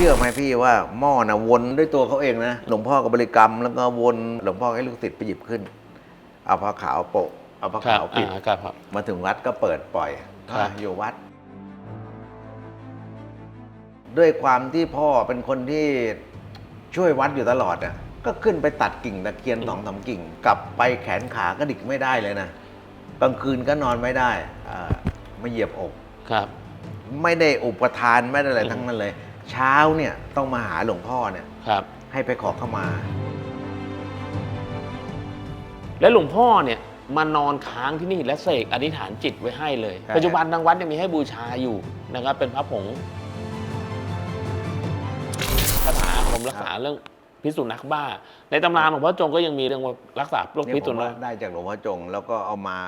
ชื่อไหมพี่ว่าหม้อนะวนด้วยตัวเขาเองนะ หลวงพ่อก็บริกรรม แล้วก็วนหลวงพ่อให้ลูกศิษย์ไปหยิบขึ้น เอาผ้าขาวโปะเอาผ้าครับขาวปิดอ่าครับครับมาถึงวัดก็เปิดปล่อยครับอะอยู่วัด ด้วยความที่พ่อเป็นคนที่ช่วยวัดอยู่ตลอดอะก็ขึ้นไปตัดกิ่งตะเคียนสองสามกิ่ง กลับไปแขนขาก็ดิกไม่ได้เลยนะกลางคืนก็นอนไม่ได้อ่ามาเหยียบอกครับ ไม่ได้อุปทานไม่ได้อะไรอืมทั้งนั้นเลย เช้าเนี่ยต้องมาหาหลวงพ่อเนี่ยครับ ให้ไปขอเข้ามา แล้วหลวงพ่อเนี่ยมานอนค้างที่นี่และเสกอธิษฐานจิตไว้ให้เลย ใช่ ปัจจุบันทางวัดยังมีให้บูชาอยู่นะครับ เป็นพระผงคาถาอาคมรักษาเรื่องพิษสุนัขบ้า ในตำราหลวงพ่อจงก็ยังมีเรื่องว่ารักษาโรคนี่พิษผสุมนัว่าขได้จากหลวงพ่อจง แล้วก็เอามา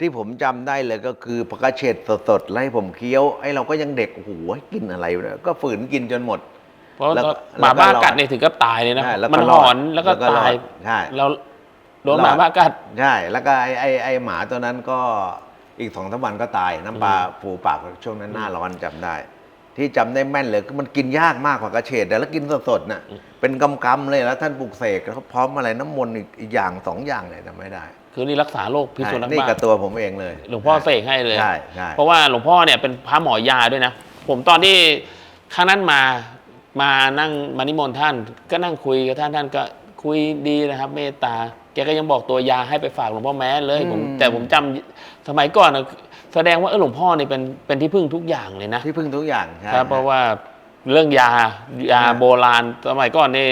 ที่ผมจำได้เลยก็คือผักกาดเฉดสดๆแล้วให้ผมเคี้ยวไอ้เราก็ยังเด็กโอ้โหกินอะไรวะเนี่ยก็ฝืนกินจนหมด เพราะว่าแล้วก็หมาบ้าแล้วก็กัดเนี่ยถึงก็ตายเลยนะใช่แล้วก็มันรหอดอนแล้วก็แล้วก็รอดตายใช่เราโดนรอดหมาบ้ากัดใช่แล้วก็ไอ้ไอ้ไอ้หมาตัวนั้นก็อีกสองสามวันก็ตายน้ำปลาอืมผูปากช่วงนั้นหน้าร้อนจำได้ ที่จำได้แม่นเลยคือมันกินยากมากกว่ากระเฉดแต่แล้วกินสดๆน่ะเป็นกำๆเลยแล้วท่านปลุกเสกแล้วพร้อมอะไรน้ำมนต์อีกอีกอย่างสองอย่างเนี่ยจำไม่ได้ คือนี่รักษาโรคพิษสุนัขนี่บ้ากับตัวผมเองเลย หลวงพ่อเสกให้เลย ใช่ใช่เพราะว่าหลวงพ่อเนี่ยเป็นพระหมอยาด้วยนะ ผมตอนที่ครั้งนั้นมามานั่งมานิมนต์ท่าน ก็นั่งคุยกับท่านท่านก็คุยดีนะครับ เมตตาแกก็ยังบอกตัวยาให้ไปฝากหลวงพ่อแม้เลยผมแต่ผมจำสมัยก่อนนะแสดงว่าเออหลวงพ่อนี่เป็นเป็นที่พึ่งทุกอย่างเลยนะที่พึ่งทุกอย่างใช่ครับเพราะว่าเรื่องยายาโบราณสมัยก่อนนี่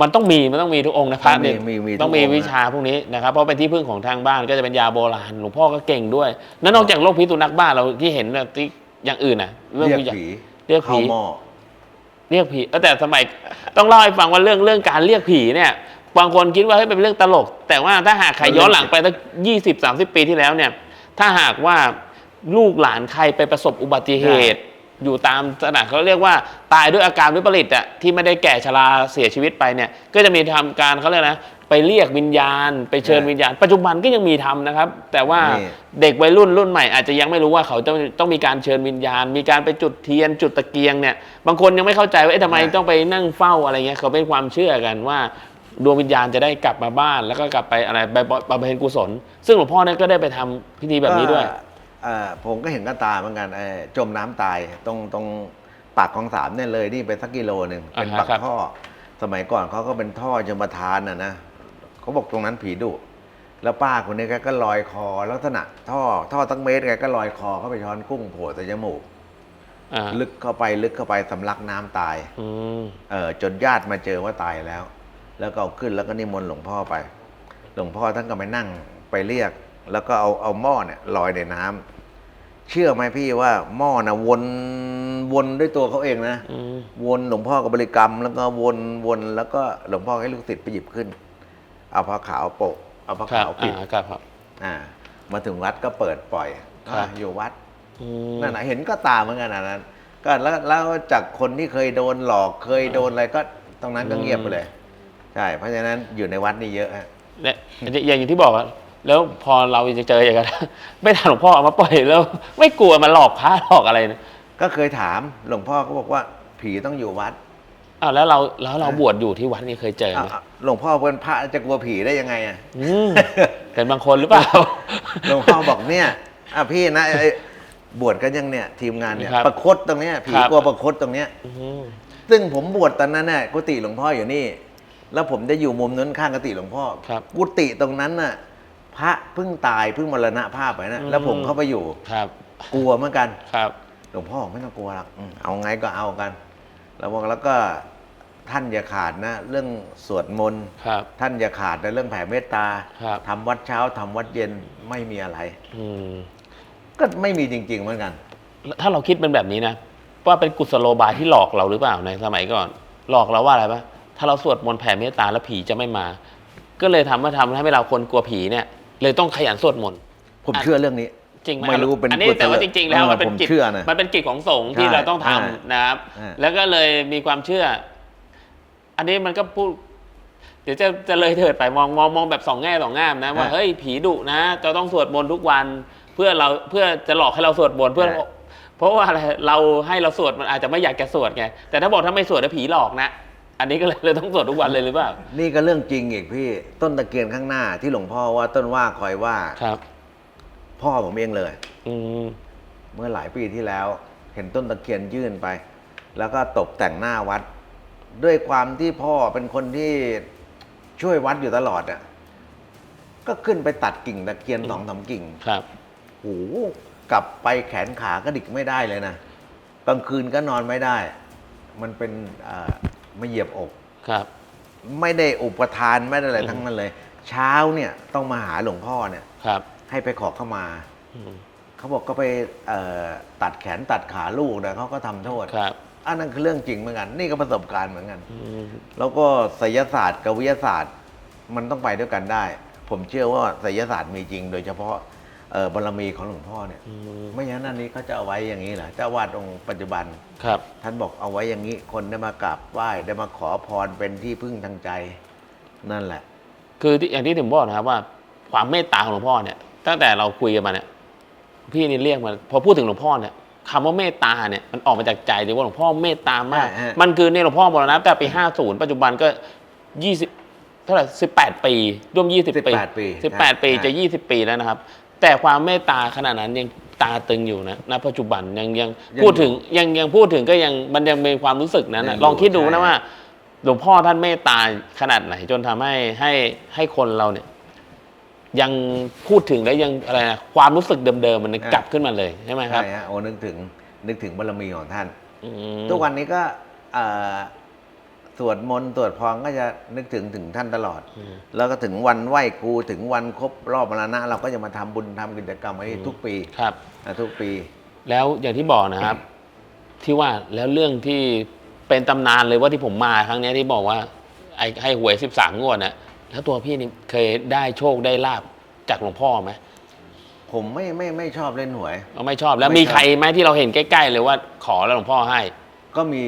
มันต้องมีมันต้องมีทุกองค์นะพระเนี่ยมีมีต้องมีทุกวินะชาพวกนี้นะครับเพราะเป็นที่พึ่งของทางบ้านก็จะเป็นยาโบราณหลวงพ่อก็เก่งด้วยแล้วนอกจากโรคพิษสุนัขบ้าเราที่เห็นแบบที่อย่างอื่นน่ะเรื่องเรียกวิญญาณ ผีเรียกผี เข้าหม้อ เรียกผีเออแต่สมัยต้องเล่าให้ฟังว่าเรื่องเรื่องการเรียกผีเนี่ยบางคนคิดว่าเฮ้ยเป็นเรื่องตลก แต่ว่าถ้าหากใครย้อนหลังไปสักยี่สิบสามสิบปีที่แล้วเนี่ย ถ้าหากว่าลูกหลานใครไปประสบอุบัติเหตุ อยู่ตามสถานเขาเรียกว่าตายด้วยอาการวิปริตอะที่ไม่ได้แก่ชราเสียชีวิตไปเนี่ย ก็จะมีทำการเขาเรียกนะไปเรียกวิญญาณ ไปเชิญวิญญาณ ปัจจุบันก็ยังมีทำนะครับ แต่ว่าเด็กวัยรุ่นรุ่นใหม่อาจจะยังไม่รู้ว่าเขาต้องต้องมีการเชิญวิญญาณ มีการไปจุดเทียนจุดตะเกียงเนี่ยบางคนยังไม่เข้าใจว่าเอ๊ะทำไมต้องไปนั่งเฝ้าอะไรเงี้ยเขาเป็นความเชื่อกันว่าดวงวิญญาณจะได้กลับมาบ้าน แล้วก็กลับไปอะไรไปบำเพ็ญกุศล ซึ่งหลวงพ่อเนี่ยก็ได้ไปทำพิธีแบบนี้ด้วย ผมก็เห็นกับตาเหมือนกันเอ่อจมน้ำตายตรงตรงปากของสามเนี่ยเลยนี่ไปสักกิโลหนึ่งเป็นอ่าฮะปากครับท่อ สมัยก่อนเขาก็เป็นท่อจมทานน่ะนะเขาบอกตรงนั้นผีดุแล้วป้าคนนี้แกก็ลอยคอลักษณะท่อท่อตั้งเมตรแกก็ลอยคอเข้าไปช้อนกุ้งโผล่แต่จมูกอ่าลึกเข้าไปลึกเข้าไปสำลักน้ำตายอืมเออจนญาติมาเจอว่าตายแล้ว แล้วก็เอาขึ้นแล้วก็นิมนต์หลวงพ่อไป หลวงพ่อท่านก็ไปนั่งไปเรียก แล้วก็เอาเอาหม้อเนี่ยลอยในน้ำเชื่อไหมพี่ว่าหม้อนะวนวนด้วยตัวเขาเองนะอืมวนหลวงพ่อกับบริกรรม แล้วก็วนวนแล้วก็หลวงพ่อให้ลูกศิษย์ไปหยิบขึ้น เอาผ้าขาวโปะเอาผ้าครับขาวปิดอ่าครับครับอ่า มาถึงวัดก็เปิดปล่อยครับอะอยู่วัดอืมนั่นนะเห็นก็ตามเหมือนกันอันนั้นก็แล้วแล้วจากคนที่เคยโดนหลอกเคยโดนอะไรก็ตรงนั้นก็เงียบไปเลย ใช่ เพราะฉะนั้นอยู่ในวัดนี่เยอะฮะเนี่ยอย่างที่บอกอะ แล้วพอเราจะเจออย่างนั้นไม่ทันหลวงพ่อเอามาปล่อยแล้ว ไม่กลัวมาหลอกพระหลอกอะไรนะก็เคยถามหลวงพ่อเขาบอกว่าผีต้องอยู่วัดอ้าวแล้วเราแล้วเราบวชอยู่ที่วัดนี่เคยเจอไหมอะหลวงพ่อเป็นพระจะกลัวผีได้ยังไงอะอืมเป็นบางคนหรือเปล่าหลวงพ่อบอกเนี่ยอะพี่นะไอ้บวชกันยังเนี่ย ทีมงานเนี่ยครับประคตตรงเนี้ยผีครับกลัวประคตตรงเนี้ยอืมซึ่งผมบวชตอนนั้นน่ะกุฏิหลวงพ่ออยู่นี่ แล้วผมได้อยู่มุมนั้นข้างกุฏิหลวงพ่อครับกุฏิตรงนั้นน่ะ พระเพิ่งตายเพิ่งมรณภาพไปนะอืมแล้วผมเข้าไปอยู่ครับ กลัวเหมือนกันครับหลวงพ่อบอกไม่ต้องกลัวหรอกอืมเอาไงก็เอากัน แล้วบอกแล้วก็ท่านอย่าขาดนะ เรื่องสวดมนต์ครับท่านอย่าขาดในเรื่องแผ่เมตตาครับทำวัดเช้าทำวัดเย็นไม่มีอะไร อืมก็ไม่มีจริง ๆ เหมือนกัน ถ้าเราคิดเป็นแบบนี้นะว่าเป็นกุศโลบายที่หลอกเราหรือเปล่าในสมัยก่อน หลอกเราว่าอะไรปะถ้าเราสวดมนต์แผ่เมตตาแล้วผีจะไม่มา ก็เลยทำให้ทำให้เราคนกลัวผีเนี่ย เลยต้องขยันสวดมนต์ผมเชื่อเรื่องนี้ จริงไหมไม่รู้เป็นอันนี้กุศลแต่ว่าจริง ๆ แล้วเออมันเป็นผมกิจเชื่อนะมันเป็นกิจของสงฆ์ที่ใช่เราต้องทำอ่านะครับอ่าแล้วก็เลยมีความเชื่อ อันนี้มันก็พูดเดี๋ยวจะจะเลยเถิดไปมองมองมองแบบสองแง่สองงามนะว่าอ่าเฮ้ยผีดุนะจะต้องสวดมนต์ทุกวัน เพื่อเราเพื่อจะหลอกให้เราสวดมนต์เพื่อใช่เพราะว่าอะไรเราให้เราสวดมันอาจจะไม่อยากจะสวดไงแต่ถ้าบอกถ้าไม่สวดแล้วผีหลอกนะ อันนี้ก็เลยเลยต้องสวดทุกวันเลยหรือเปล่านี่ก็เรื่องจริงอีกพี่ ต้นตะเคียนข้างหน้าที่หลวงพ่อว่าต้นว่าคอยว่า ครับ พ่อผมเองเลย อืมเมื่อหลายปีที่แล้ว เห็นต้นตะเคียนยื่นไป แล้วก็ตกแต่งหน้าวัด ด้วยความที่พ่อเป็นคนที่ช่วยวัดอยู่ตลอดอะก็ขึ้นไปตัดกิ่งตะเคียนสองสามกิ่ง ครับ โอ้โหกลับไปแขนขาก็ดิกไม่ได้เลยนะกลางคืนก็นอนไม่ได้ มันเป็นอ่า ไม่เหยียบอกครับ ไม่ได้อุปทานไม่ได้อะไรอืมทั้งนั้นเลย เช้าเนี่ยต้องมาหาหลวงพ่อเนี่ยครับ ให้ไปขอเข้ามาอืมเขาบอกก็ไปเอ่อตัดแขนตัดขาลูกนะเขาก็ทำโทษครับอันนั้นคือเรื่องจริงเหมือนกัน นี่ก็ประสบการณ์เหมือนกันอืมแล้วก็ไสยศาสตร์กับวิทยาศาสตร์ มันต้องไปด้วยกันได้ ผมเชื่อว่าไสยศาสตร์มีจริง โดยเฉพาะ เอ่อบารมีของหลวงพ่อเนี่ยอืมไม่อย่างนั้นอันนี้เขาจะเอาไว้อย่างนี้เหรอเจ้าวาดองค์ปัจจุบันครับ ท่านบอกเอาไว้อย่างนี้คนได้มากราบไหว้ได้มาขอพรเป็นที่พึ่งทางใจ นั่นแหละ คือที่อย่างที่ถึงบอกนะครับว่า ความเมตตาของหลวงพ่อเนี่ย ตั้งแต่เราคุยกันมาเนี่ย พี่นี่เรียกมาพอพูดถึงหลวงพ่อเนี่ยคำว่าเมตตาเนี่ยมันออกมาจากใจเลยว่าหลวงพ่อเมตตามาก ใช่ฮะ มันคือในหลวงพ่อมรณะแต่ปี50ปัจจุบันก็20เท่าไหร่18 ปีร่วม 20 ปี 18 ปี18 ปีใช่จะ 20 ปีแล้วนะครับ แต่ความเมตตาขนาดนั้นยังตาตึงอยู่นะณปัจจุบันยังยังยังพูดถึงอยู่ยังยังพูดถึงก็ยังมันยังมีความรู้สึกนั้นยันะงอยู่ลองคิดดูใช่ นะว่า หลวงพ่อท่านเมตตาขนาดไหน จนทำให้ให้ให้คนเราเนี่ย ยังพูดถึงแล้วยังอะไรนะความรู้สึกเดิมๆมันกลับขึ้นมาเลยใช่ไหมครับใช่ฮะโอ้นึกถึงนึกถึงบารมีของท่าน อืม ทุกวันนี้ก็เอ่อ สวดมนต์สวดพรก็จะนึกถึงถึงท่านตลอดอืมแล้วก็ถึงวันไหว้ครูถึงวันครบรอบมรณะ เราก็จะมาทำบุญทำกิจกรรมไว้ทุกปีครับนะทุกปี แล้วอย่างที่บอกนะครับ ที่ว่าแล้วเรื่องที่เป็นตำนานเลยว่าที่ผมมาครั้งเนี้ยที่บอกว่าไอ้ให้หวยสิบสามงวดนะแล้วตัวพี่นี่เคยได้โชคได้ลาบจากหลวงพ่อไหมผมไม่ไม่ไม่ชอบเล่นหวยเราไม่ชอบแล้วไม่มีชอบใครไหมที่เราเห็นใกล้ ๆ เลยว่าขอแล้วหลวงพ่อให้ ก็มี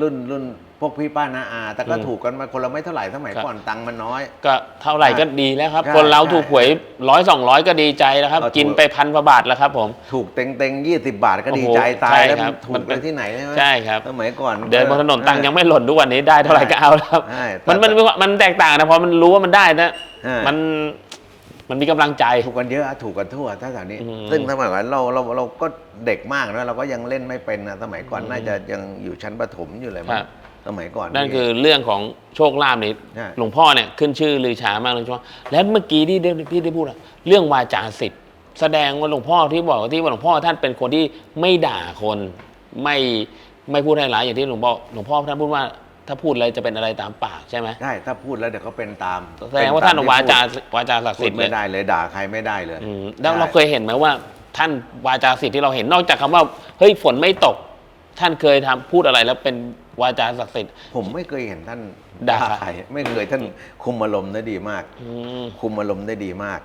รุ่นรุ่น พวกพี่ป้านาอา แต่ก็อืมถูกกันมาคนละไม่เท่าไหร่สมัยครับก่อนตังค์มันน้อย ก็เท่าไหร่ก็ดีแล้วครับใช่คนเราใช่ถูกหวยร้อยสองร้อยก็ดีใจแล้วครับก็ถูกกินไปพันกว่าบาทแล้วครับผม ถูกเต็งเต็งยี่สิบบาทก็ดีโอ้โหใจตายแล้วใช่ครับถูมักนไปเป็นที่ไหนใช่ไหมใช่ครับสมัยก่อน เดินบนถนนตังค์ยังไม่หล่นทุกวันนี้ได้เท่าไหร่ก็เอาแล้วครับใช่แต่มันมันมันแตกต่างนะพอมันรู้ว่ามันได้นะใช่มันมันมีกำลังใจถูกกันเยอะถูกกันทั่วถ้าแถวนี้อืมซึ่งสมัยก่อนเราเราเราก็เด็กมากนะเราก็ยังเล่นไม่เป็นนะสมัยก่อนอืมน่าจะยังอยู่ชั้นประถมอยู่เลยมั้ครังบ สมัยก่อนนั่นคือเรื่องของโชคลาภนี่ใช่หลวงพ่อเนี่ยขึ้นชื่อลือชามากเลยช่วงแล้วเมื่อกี้ที่ได้พี่ได้พูดอะเรื่องวาจาสิทธิ์แสดงว่าหลวงพ่อที่บอกที่ว่าหลวงพ่อท่านเป็นคนที่ไม่ด่าคนไม่ไม่พูดให้ร้ายอย่างที่หลวงพ่อหลวงพ่อท่านพูดว่าถ้าพูดอะไรจะเป็นอะไรตามปากใช่ไหมใช่ถ้าพูดแล้วเดี๋ยวเขาเป็นตามแสดงว่าท่านเป็วาจาพูดวาจาศักดิ์พูสิดทธิ์เลไม่ยได้เลยด่าใครไม่ได้เลยอืมแล้วใช่เราเคยเห็นไหมว่า ท่านวาจาสิทธิ์ที่เราเห็นนอกจากคำว่าเฮ้ยฝนไม่ตก ท่านเคยทำพูดอะไรแล้วเป็น วาจาศักดิ์สิทธิ์ ผมไม่เคยเห็นท่านด่าใครไม่เคยท่านคุมอารมณ์ได้ดีมาก อืม คุมอารมณ์ได้ดีมาก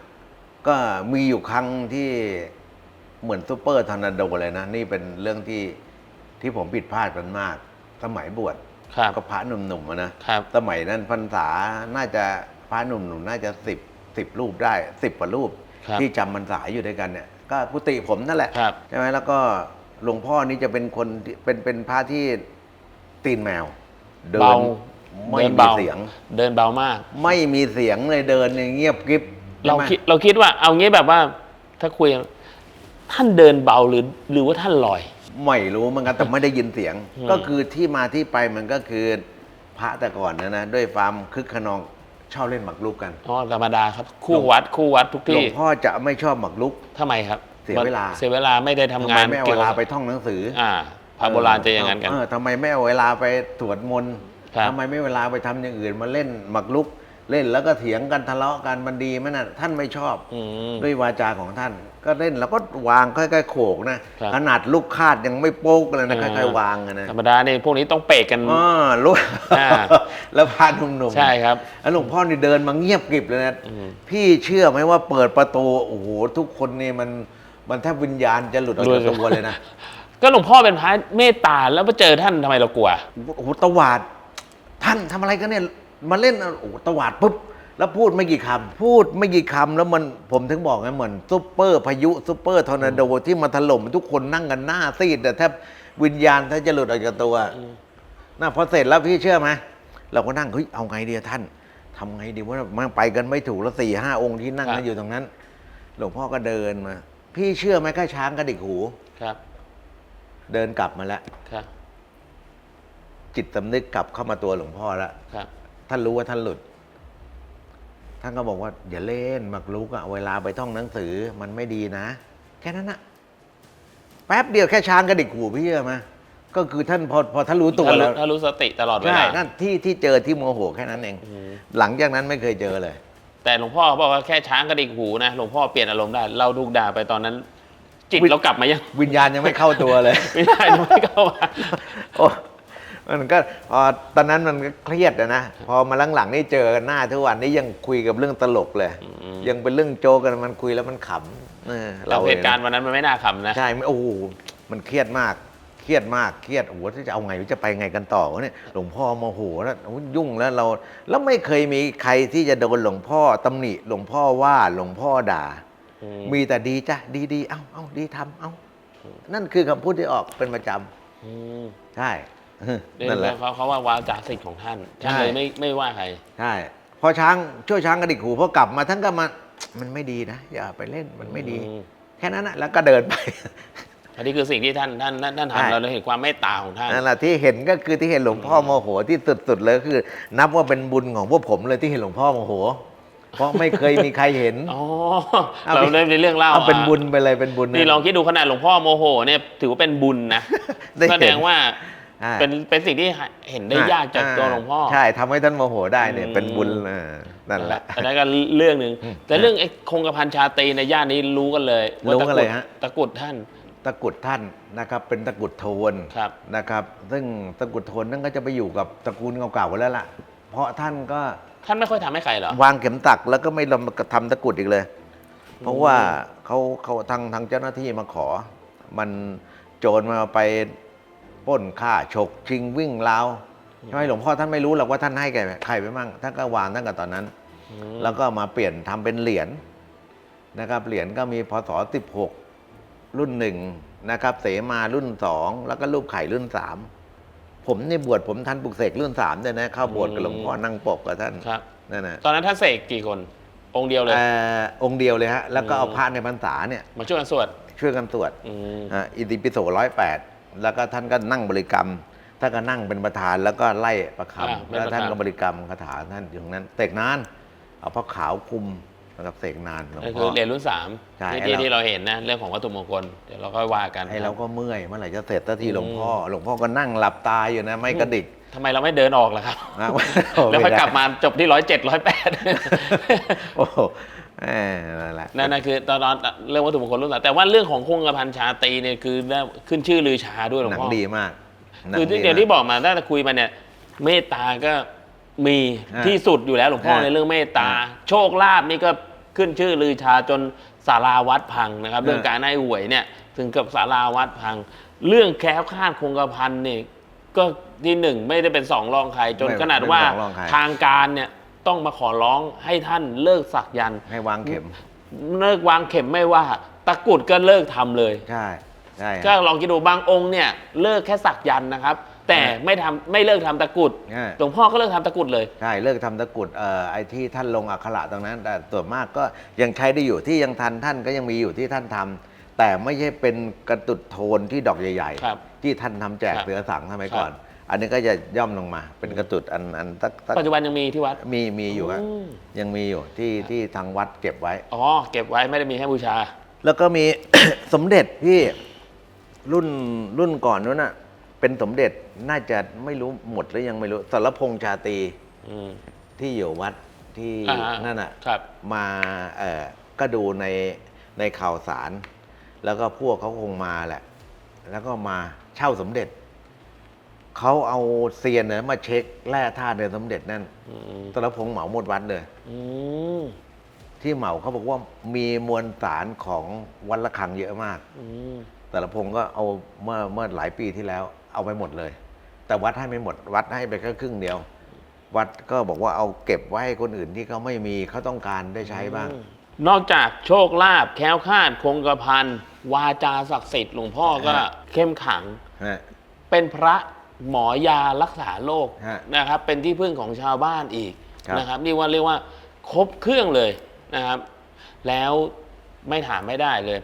ก็มีอยู่ครั้งที่เหมือนซูเปอร์ทอร์นาโดเลยนะ นี่เป็นเรื่องที่ที่ผมผิดพลาดกันมาก สมัยบวชครับ ก็พระหนุ่มๆอะนะครับ สมัยนั้นพรรษาน่าจะพระหนุ่มๆน่าจะสิบสิบรูปได้สิบกว่ารูป ครับที่จำพรรษาอยู่ด้วยกันเนี่ยก็กุฏิผมนั่นแหละ ครับ ใช่ไหมแล้วก็หลวงพ่อนี่จะเป็นคนที่เป็นเป็นพระที่ ตีนแมว เดิเบานไม่เดินมีเบา เสียง เดินเบามาก ไม่มีเสียงเลยเดินเนี่ยเงียบกริบเราใช่ไหมคิดเราคิดว่าเอางี้แบบว่า ถ้าคุยท่านเดินเบาหรือ หรือว่าท่านลอย ไม่รู้เหมือนกันแต่ไม่ได้ยินเสียง อืม ก็คือที่มาที่ไปมันก็คือพระแต่ก่อนนะนะ ด้วยความคึกขนองชอบเล่นหมากรุกกัน อ๋อธรรมดาครับ คู่วัดคู่วัดทุกหลวที่งพ่อจะไม่ชอบหมากรุก ทำไมครับเสียเวลา เสียเวลาไม่ได้ทำทำงาไมนไม่เอาเวลาไปท่องหนังสือ อ่า พระโบราณจะอย่างนั้นกันเออทำไมไม่เอาเวลาไปสวดมนต์ครับทำไมไม่เวลาไปทำอย่างอื่นมาเล่นหมากรุกเล่นแล้วก็เถียงกันทะเลาะกันมันดีไหมน่ะท่านไม่ชอบอืมด้วยวาจาของท่าน ก็เล่นแล้วก็วางค่อยๆโขกนะครับขนาดลูกคาดยังไม่โป๊กเลยนะอ่าค่อยๆวางอะนะธรรมดาเนี่ยพวกนี้ต้องเปรกกันอ๋อลูกอ่าแล้วพาหนุ่มๆใช่ครับแล้วหลวงพ่อนี่เดินมาเงียบกริบเลยนะอืมพี่เชื่อไหมว่าเปิดประตูโอ้โหทุกคนนี่มันมันแทบวิญญาณจะหลุดออกจากตัวเลยนะ ก็หลวงพ่อเป็นพระเมตตาแล้วมาเจอท่านทำไมเรากลัว โอ้โหตวาด ท่านทำอะไรกันเนี่ยมาเล่นโอ้โหตวาดปุ๊บแล้วพูดไม่กี่คำพูดไม่กี่คำแล้วมันผมถึงบอกไงเหมือนซุปเปอร์พายุซุปเปอร์ทอร์นาโดที่มาถล่มทุกคนนั่งกันหน้าซีดแต่แทบวิญญาณถ้าจะหลุดออกจากตัวอืมน่าพอเสร็จแล้วพี่เชื่อไหมเราก็นั่งเฮ้ยเอาไงดีอะท่านทำไงดีว่ามันไปกันไม่ถูกแล้วสี่ห้าองค์ที่นั่งกันอยู่ตรงนั้น หลวงพ่อก็เดินมา พี่เชื่อไหมแค่ช้างกระดิกหู ครับ เดินกลับมาแล้ว ครับ จิตสำนึกกลับเข้ามาตัวหลวงพ่อแล้ว ครับ ท่านรู้ว่าท่านหลุด ท่านก็บอกว่า อย่าเล่นหมักลุกอะเวลาไปท่องหนังสือมันไม่ดีนะ แค่นั้นอะแป๊บเดียวแค่ช้างกระดิกหูพี่เชื่อไหมก็คือท่านพอพอท่านรู้ตัวถ้าแล้รู้วถ้ารู้สติตลอดเวใช่ลานั่นที่ที่เจอที่โมโหแค่นั้นเอง อืมหลังจากนั้นไม่เคยเจอเลย แต่หลวงพ่อบอกว่าแค่ช้างกระดิกหูนะ หลวงพ่อเปลี่ยนอารมณ์ได้ เราถูกด่าไปตอนนั้น จิตวิเรากลับมายังวิญญาณยังไม่เข้าตัวเลย ไม่ได้ไม่เข้ามาโอ้มันก็พอตอนนั้นมันก็เครียดอะนะพอมาหลังๆนี่เจอกันหน้าทุกวันนี้ยังคุยกับเรื่องตลกเลยมยังเป็นเรื่องโจ๊กกันมันคุยแล้วมันขำเออเราเหตุการณ์นี่ยวันนั้นมันไม่น่าขำนะใช่ไม่โอ้โหมันเครียดมากเครียดมากเครียดโอ้โหจะเอาไงจะไปไงกันต่อวะเนี่ยหลวงพ่อโมโหแล้วโอ้ยยุ่งแล้วเรา แล้วไม่เคยมีใครที่จะโดนหลวงพ่อตำหนิหลวงพ่อว่าหลวงพ่อด่าอื มมีแต่ดีจ้ะดีดีๆเอ้าเอ้าดีทำเอ้านั่นคือคำพูดที่ออกเป็นประจำอืมใช่เรื่องนั่นแหละเขาเขาว่าวาจาสิทธิ์ของท่านท่านใช่เลยไม่ไม่ว่าใครใช่พอช้างช่วยช้างกระดิกหูพอกลับมาท่านก็มามันไม่ดีนะอย่าไปเล่นมันไม่ดีอืมแค่นั้นนะแล้วก็เดินไปอันนี้คือสิ่งที่ท่านท่านท่านท่านใช่ทำเราเลยเห็นความเมตตาของท่านนั่นแหละที่เห็นก็คือที่เห็นหลวงพ่อโมโหที่สุดๆเลยคือ นับว่าเป็นบุญของพวกผมเลยที่เห็นหลวงพ่อโมโห เพราะไม่เคยมีใครเห็น อ๋อเอาเราไปได้ในเรื่องเล่าเอาเป็นอะบุญไปเลยเป็นบุญนี่ลองคิดดูขนาดหลวงพ่อโมโหเนี่ยถือว่าเป็นบุญนะได้เห็นแสดงว่าใช่เป็นเป็นสิ่งที่เห็นได้ยากจากตัวหลวงพ่อ ใช่ทำให้ท่านโมโหได้เนี่ยอืม เป็นบุญเออนั่นแหละ อันนั้นก็เรื่องหนึ่งอืมแต่เรื่องไอ้คงกระพันชาตรีในย่านนี้รู้กันเลยว่ารู้กันเลยฮะตะกรุดท่านตะกรุดท่านนะครับ เป็นตะกรุดโทนครับ นะครับ ซึ่งตะกรุดโทนนั่นก็จะไปอยู่กับตระกูลเก่าๆแล้วล่ะ เพราะท่านก็ท่านไม่ค่อยทำให้ใครเหรอ วางเข็มตักแล้วก็ไม่ลงทำตะกรุดอีกเลย เพราะว่าเขาเขาทางทางเจ้าหน้าที่มาขอ มันโจรมาไปปล้นฆ่าฉกชิงวิ่งราวใช่ไหมหลวงพ่อท่านไม่รู้หรอกว่าท่านให้แก่ใครไปมั่งท่านก็วางตั้งแต่ตอนนั้น อืม แล้วก็มาเปลี่ยนทำเป็นเหรียญนะครับเหรียญก็มีพศ16 รุ่นหนึ่งนะครับ เสมารุ่นสองแล้วก็รูปไข่รุ่นสาม ผมนี่บวชผมทันปลุกเสกรุ่นสามด้วยนะเข้าบวชกับหลวงพ่อนั่งปกกับท่านครับ นั่นนะตอนนั้นท่านเสกกี่คน องค์เดียวเลย เอ่อองค์เดียวเลยฮะแล้วก็เอาอืมพระในพรรษาเนี่ยมาช่วยกันสวดช่วยกันสวด อืม อะอิติปิโสร้อยแปดแล้วก็ท่านก็นั่งบริกรรม ท่านก็นั่งเป็นประธานแล้วก็ไล่ประคอ่าำเป็นแล้วประธานท่านก็บริกรรมคาถาท่านอยู่ตรงนั้นเสกนาน เอาผ้าขาวคลุม นะครับเสกนานหลวงนั่นพ่คืออ เหรียญรุ่นสามใช่ที่ให้ที่เรา ที่เราเห็นนะ เรื่องของวัตถุมงคลเดี๋ยวเราค่อยว่ากันไอ้เราก็เมื่อยเมื่อไหร่จะเสร็จสักทีอืมหลวงพ่อหลวงพ่อก็นั่งหลับตาอยู่นะ ไม่กระดิกทำไมเราไม่เดินออกล่ะครับ นะ แล้วค่อยกลับมาจบที่ร้อยเจ็ดร้อยแปด โอ้โหแหมนั่นแหละ นั่นนะคือตอนนั้นเรื่องวัตถุมงคลรุ่นสามแต่ว่าเรื่องของคงกระพันชาตรีเนี่ยคือได้ขึ้นชื่อลือชาด้วยหลวงหนังพ่อดีมากหนังคือที่ดีเดี๋ยวมากที่บอกมาตั้งแต่คุยมาเนี่ย เมตตาก็มีอ่าที่สุดอยู่แล้วหลวงพ่ออ่าในเรื่องเมตตา อ่า โชคลาภนี่ก็ ขึ้นชื่อลือชาจนสาราวัดพังนะครับอ่าเรื่องการให้หวยเนี่ยถึงกับสาราวัดพัง เรื่องแคล้วคลาดคงกระพันนี่ก็ที่หนึ่งไม่ได้เป็นสองรองใครจนไม่ขนาดว่าไม่เป็นสองรองใครทางการเนี่ยต้องมาขอร้องให้ท่านเลิกสักยันต์ให้วางเข็ม เลิกวางเข็มไม่ว่า ตะกรุดก็เลิกทำเลยใช่ใช่ก็ลองคิดดูบางองค์เนี่ยเลิกแค่สักยันต์นะครับ แต่อ่าไม่ทำไม่เลิกทำตะกรุดอ่า หลวงพ่อก็เลิกทำตะกรุดเลย ใช่เลิกทำตะกรุดเอ่อไอ้ที่ท่านลงอักขระตรงนั้น แต่ส่วนมากก็ยังใช้ได้อยู่ที่ยังทันท่านก็ยังมีอยู่ที่ท่านทำแต่ไม่ใช่เป็นกระตุดโทนที่ดอกใหญ่ครับๆ ที่ท่านทำแจกครับเสือสังสมัยครับก่อนอันนี้ก็จะย่อมลงมา เป็นกระตุดอันอันตักตักปัจจุบันยังมีที่วัด มีมีอยู่ครับอืม ยังมีอยู่ที่ที่ทางวัดเก็บไว้ อ๋อเก็บไว้ไม่ได้มีให้บูชา แล้วก็มี สมเด็จพี่รุ่นรุ่นก่อนนู้นน่ะ เป็นสมเด็จน่าจะไม่รู้หมดหรือยังไม่รู้สารพงษ์ชาตรีอืม ที่อยู่วัดที่อ่านั่นน่ะครับ มาเออก็ดูในในข่าวสาร แล้วก็พวกเขาคงมาแหละ แล้วก็มาเช่าสมเด็จ เขาเอาเซียนเนี่ยมาเช็คแร่ธาตุในสมเด็จนั่นอืมตระพงษ์เหมาหมดวัดเลย อืมที่เหมาเขาบอกว่ามีมวลสารของวัดละคังเยอะมาก อืมแต่ละพงษ์ก็เอาเมื่อเมื่อหลายปีที่แล้ว เอาไปหมดเลย แต่วัดให้ไม่หมด วัดให้ไปแค่ครึ่งเดียว วัดก็บอกว่าเอาเก็บไว้ให้คนอื่นที่เขาไม่มีเขาต้องการได้ใช้บ้าง นอกจากโชคลาภแคล้วคลาดคงกระพันวาจาศักดิ์สิทธิ์หลวงพ่อก็ฮะ เข้มขัง ฮะ เป็นพระหมอยารักษาโรคฮะนะครับ เป็นที่พึ่งของชาวบ้านอีกครับ นะครับนี่ว่าเรียกว่าครบเครื่องเลยนะครับ แล้วไม่ถามไม่ได้เลย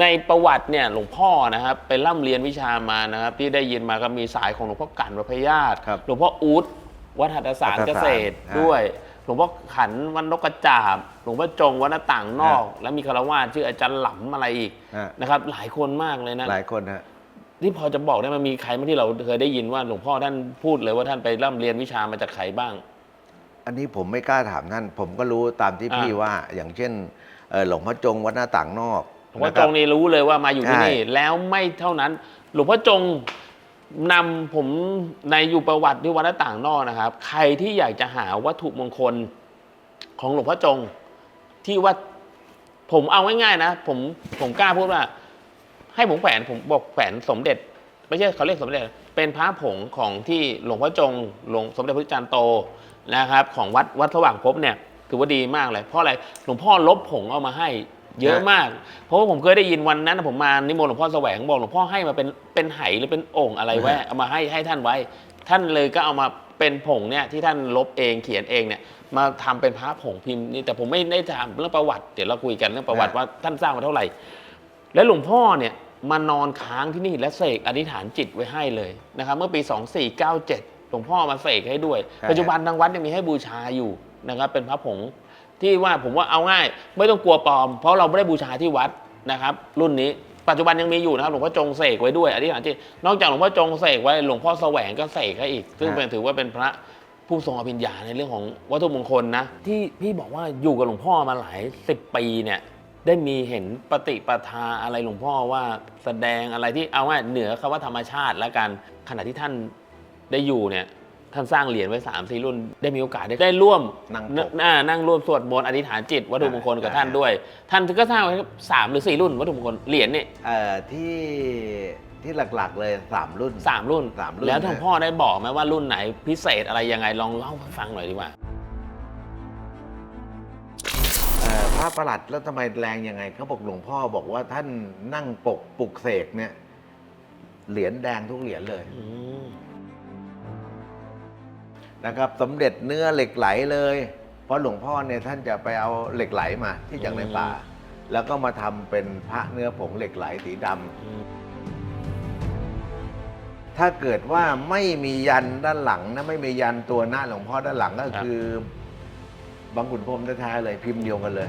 ในประวัติเนี่ยหลวงพ่อนะครับไปร่ำเรียนวิชามานะครับ ที่ได้ยินมาก็มีสายของหลวงพ่อกันวัดพระญาติครับหลวงพ่ออู๊ดวัดหัตถสารวัดหัเกตถสารษตรฮะด้วย หลวงพ่อขันวันนกกระจาบ หลวงพ่อจงวัดหน้าต่างนอก แล้วมีคารวาสชื่ออาจารย์หลำอะไรอีกฮะนะครับ หลายคนมากเลยนะ หลายคนฮะ ที่พอจะบอกได้มันมีใครไหมที่เราเคยได้ยินว่าหลวงพ่อท่านพูดเลยว่าท่านไปร่ำเรียนวิชามาจากใครบ้าง อันนี้ผมไม่กล้าถามท่าน ผมก็รู้ตามที่อ่าพี่ว่า อย่างเช่นเอ่อหลวงพ่อจงวัดหน้าต่างนอกห ลวงพ่อนะคจรับงนี่รู้เลยว่ามาอยู่ที่ใช่นี่ แล้วไม่เท่านั้น หลวงพ่อจงนำผมในอยู่ประวัติที่วัดหน้าต่างนอกนะครับ ใครที่อยากจะหาวัตถุมงคลของหลวงพ่อจง ที่ว่าผมเอาง่ายๆนะ ผมผมกล้าพูดว่า ให้ผมแขวนผมบอกแขวนสมเด็จ ไม่ใช่เขาเรียกสมเด็จ เป็นพระผงของที่หลวงพ่อจงหลวงสมเด็จพระจันทร์โตนะครับ ของวัดวัดสว่างภพเนี่ยถือว่าดีมากเลยเพราะอะไรหลวงพ่อลบผงเอามาให้ เยอะมาก เพราะว่าผมเคยได้ยินวันนั้นผมมานิมนต์หลวงพ่อแสวงบอกหลวงพ่อให้มาเป็นเป็นไหหรือเป็นโอ่งอะไรไว้ฮะเอามาให้ให้ท่านไว้ ท่านเลยก็เอามาเป็นผงเนี่ยที่ท่านลบเองเขียนเองเนี่ยมาทำเป็นพระผงพิมพ์นี่แต่ผมไม่ได้ถามเรื่องประวัติเดี๋ยวเราคุยกันเรื่องประวัติว่าท่านสร้างมาเท่าไหร่ แล้วหลวงพ่อเนี่ยมานอนค้างที่นี่และเสกอธิษฐานจิตไว้ให้เลยนะครับเมื่อปี 2497 หลวงพ่อมาเสกให้ด้วยใช่ปัจจุบันทางวัดยังมีให้บูชาอยู่นะครับเป็นพระผง ที่ว่าผมว่าเอาง่าย ไม่ต้องกลัวปลอม เพราะเราไม่ได้บูชาที่วัดนะครับ รุ่นนี้ปัจจุบันยังมีอยู่นะครับหลวงพ่อจงเสกไว้ด้วยอธิษฐานจิตนอกจากหลวงพ่อจงเสกไว้หลวงพ่อแสวงก็เสกให้อีก ซึ่งเป็นถือว่าเป็นพระผู้ทรงอภิญญาในเรื่องของวัตถุมงคลนะที่พี่บอกว่าอยู่กับหลวงพ่อมาหลายสิบปีเนี่ยได้มีเห็นปฏิปทาอะไรหลวงพ่อว่าแสดงอะไรที่เอาว่าเหนือคำว่าธรรมชาติแล้วกันขณะที่ท่านได้อยู่เนี่ย ท่านสร้างเหรียญไว้3ามสี่รุ่น ได้มีโอกาสได้ได้ร่วมนั่งปกอ่านั่งร่วมสวดมนต์อธิษฐานจิต วัตถุมงคลกับอ่า ท่านด้วย ท่านก็สร้างไว้สามหรือสี่รุ่น วัตถุมงคลเหรียญเนี่ยเอ่อที่ที่หลักๆเลยสามรุ่น สามรุ่น สามรุ่น แล้วท่านนะพ่อได้บอกไหมว่ารุ่นไหนพิเศษอะไรยังไงลองเล่าให้ฟังหน่อยดีกว่า เอ่อพระประหลัดแล้วทำไมแรงยังไงเขาบอกหลวงพ่อบอกว่าท่านนั่งปกปลุกเสกเนี่ยเหรียญแดงทุกเหรียญเลย อืม นะครับสมเด็จเนื้อเหล็กไหลเลย เพราะหลวงพ่อเนี่ยท่านจะไปเอาเหล็กไหลมาที่จากในป่า แล้วก็มาทำเป็นพระเนื้อผงเหล็กไหลสีดำอืม ถ้าเกิดว่าไม่มียันด้านหลังนะไม่มียันตัวหน้าหลวงพ่อด้านหลังก็คือบางขุนพรหมแท้ๆเลยพิมพ์เดียวกันเลย